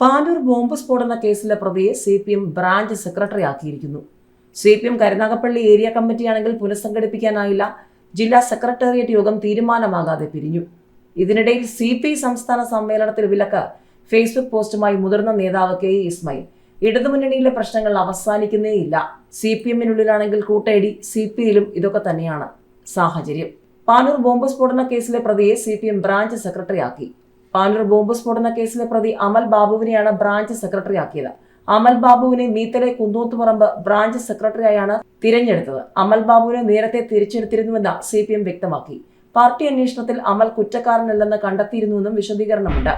Panoor bomb സ്ഫോടന കേസിലെ പ്രതിയെ C P M branch secretary ആക്കിയിരിക്കുന്നു C P M Karunagappally area കമ്മിറ്റിയാണെങ്കിൽ പുനഃസംഘടിപ്പിക്കാനായില്ല. ജില്ലാ സെക്രട്ടേറിയറ്റ് യോഗം തീരുമാനമാകാതെ പിരിഞ്ഞു. ഇതിനിടയിൽ സി പി ഐ സംസ്ഥാന സമ്മേളനത്തിൽ വിലക്ക് ഫേസ്ബുക്ക് പോസ്റ്റുമായി മുതിർന്ന നേതാവ് കെ ഇസ്മയിൽ. ഇടതുമുന്നണിയിലെ പ്രശ്നങ്ങൾ അവസാനിക്കുന്നേയില്ല. സി പി എമ്മിനുള്ളിലാണെങ്കിൽ കൂട്ടേടി സി പി ഐയിലും ഇതൊക്കെ തന്നെയാണ് സാഹചര്യം. പാനൂർ ബോംബ് സ്ഫോടന കേസിലെ പ്രതിയെ C P M branch secretary ആക്കി പാനൂർ ബോംബ് സ്ഫോടന കേസിലെ പ്രതി അമൽ ബാബുവിനെയാണ് ബ്രാഞ്ച് സെക്രട്ടറി ആക്കിയത്. അമൽ ബാബുവിനെ മീത്തലെ കുന്നൂത്തുപറമ്പ് ബ്രാഞ്ച് സെക്രട്ടറിയായാണ് തിരഞ്ഞെടുത്തത്. അമൽ ബാബുവിനെ നേരത്തെ തിരിച്ചെടുത്തിരുന്നുവെന്ന് സി പി എം വ്യക്തമാക്കി. പാർട്ടി അന്വേഷണത്തിൽ അമൽ കുറ്റക്കാരനല്ലെന്ന് കണ്ടെത്തിയിരുന്നുവെന്നും വിശദീകരണമുണ്ട്.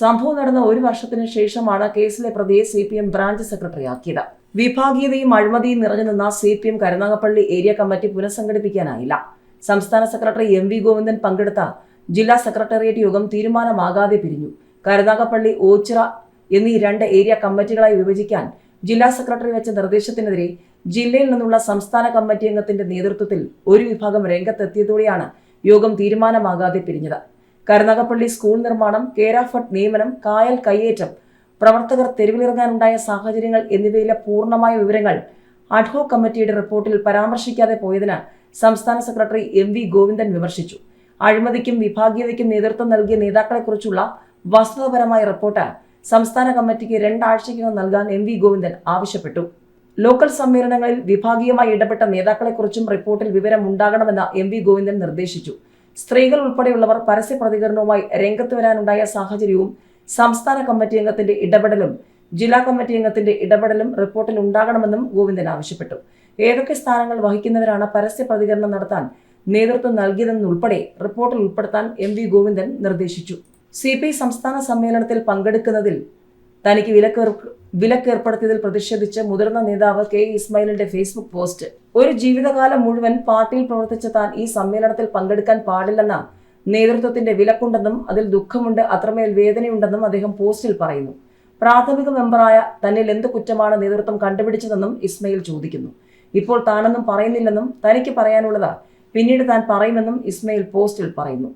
സംഭവം നടന്ന ഒരു വർഷത്തിന് ശേഷമാണ് കേസിലെ പ്രതിയെ സി പി എം ബ്രാഞ്ച് സെക്രട്ടറിയാക്കിയത് വിഭാഗീയതയും അഴിമതിയും നിറഞ്ഞു നിന്ന C P M Karunagappally area committee പുനഃസംഘടിപ്പിക്കാനായില്ല. സംസ്ഥാന സെക്രട്ടറി എം വി ഗോവിന്ദൻ പങ്കെടുത്ത ജില്ലാ സെക്രട്ടേറിയറ്റ് യോഗം തീരുമാനമാകാതെ പിരിഞ്ഞു. കരുനാഗപ്പള്ളി ഓച്ചിറ എന്നീ രണ്ട് ഏരിയ കമ്മിറ്റികളായി വിഭജിക്കാൻ ജില്ലാ സെക്രട്ടറി വെച്ച നിർദ്ദേശത്തിനെതിരെ ജില്ലയിൽ നിന്നുള്ള സംസ്ഥാന കമ്മിറ്റി അംഗത്തിന്റെ നേതൃത്വത്തിൽ ഒരു വിഭാഗം രംഗത്തെത്തിയതോടെയാണ് യോഗം തീരുമാനമാകാതെ പിരിഞ്ഞത്. കരുനാഗപ്പള്ളി സ്കൂൾ നിർമ്മാണം കേരാഫട്ട് നിയമനം കായൽ കയ്യേറ്റം പ്രവർത്തകർ തെരുവിലിറങ്ങാനുണ്ടായ സാഹചര്യങ്ങൾ എന്നിവയിലെ പൂർണമായ വിവരങ്ങൾ അഡ്ഹോ കമ്മിറ്റിയുടെ റിപ്പോർട്ടിൽ പരാമർശിക്കാതെ പോയതിന് സംസ്ഥാന സെക്രട്ടറി എം വി ഗോവിന്ദൻ വിമർശിച്ചു. അഴിമതിക്കും വിഭാഗീയതയ്ക്കും നേതൃത്വം നൽകിയ നേതാക്കളെക്കുറിച്ചുള്ള വസ്തുതാപരമായ റിപ്പോർട്ട് സംസ്ഥാന കമ്മിറ്റിക്ക് രണ്ടാഴ്ചയ്ക്കകം നൽകാൻ എം വി ഗോവിന്ദൻ ആവശ്യപ്പെട്ടു. ലോക്കൽ സമ്മേളനങ്ങളിൽ വിഭാഗീയമായി ഇടപെട്ട നേതാക്കളെക്കുറിച്ചും റിപ്പോർട്ടിൽ വിവരം ഉണ്ടാകണമെന്ന് എം വി ഗോവിന്ദൻ നിർദ്ദേശിച്ചു. സ്ത്രീകൾ ഉൾപ്പെടെയുള്ളവർ പരസ്യ പ്രതികരണവുമായി രംഗത്ത് വരാനുണ്ടായ സാഹചര്യവും സംസ്ഥാന കമ്മിറ്റി അംഗത്തിന്റെ ഇടപെടലും ജില്ലാ കമ്മിറ്റി അംഗത്തിന്റെ ഇടപെടലും റിപ്പോർട്ടിൽ ഉണ്ടാകണമെന്നും ഗോവിന്ദൻ ആവശ്യപ്പെട്ടു. ഏതൊക്കെ സ്ഥാനങ്ങൾ വഹിക്കുന്നവരാണ് പരസ്യ പ്രതികരണം നടത്താൻ നേതൃത്വം നൽകിയതെന്നുൾപ്പെടെ റിപ്പോർട്ടിൽ ഉൾപ്പെടുത്താൻ എം വി ഗോവിന്ദൻ നിർദ്ദേശിച്ചു. സി പി ഐ സംസ്ഥാന സമ്മേളനത്തിൽ പങ്കെടുക്കുന്നതിൽ തനിക്ക് വിലക്കേർ വിലക്കേർപ്പെടുത്തിയതിൽ പ്രതിഷേധിച്ച് മുതിർന്ന നേതാവ് കെ ഇസ്മായിലിന്റെ ഫേസ്ബുക്ക് പോസ്റ്റ് ഒരു ജീവിതകാലം മുഴുവൻ പാർട്ടിയിൽ പ്രവർത്തിച്ച താൻ ഈ സമ്മേളനത്തിൽ പങ്കെടുക്കാൻ പാടില്ലെന്ന നേതൃത്വത്തിന്റെ വിലക്കുണ്ടെന്നും അതിൽ ദുഃഖമുണ്ട് അത്രമേൽ വേദനയുണ്ടെന്നും അദ്ദേഹം പോസ്റ്റിൽ പറയുന്നു. പ്രാഥമിക മെമ്പറായ തന്നിൽ എന്ത് കുറ്റമാണ് നേതൃത്വം കണ്ടുപിടിച്ചതെന്നും ഇസ്മയിൽ ചോദിക്കുന്നു. ഇപ്പോൾ താനൊന്നും പറയുന്നില്ലെന്നും തനിക്ക് പറയാനുള്ളത് പിന്നീട് താൻ പറയുമെന്നും ഇസ്മയിൽ പോസ്റ്റിൽ പറയുന്നു.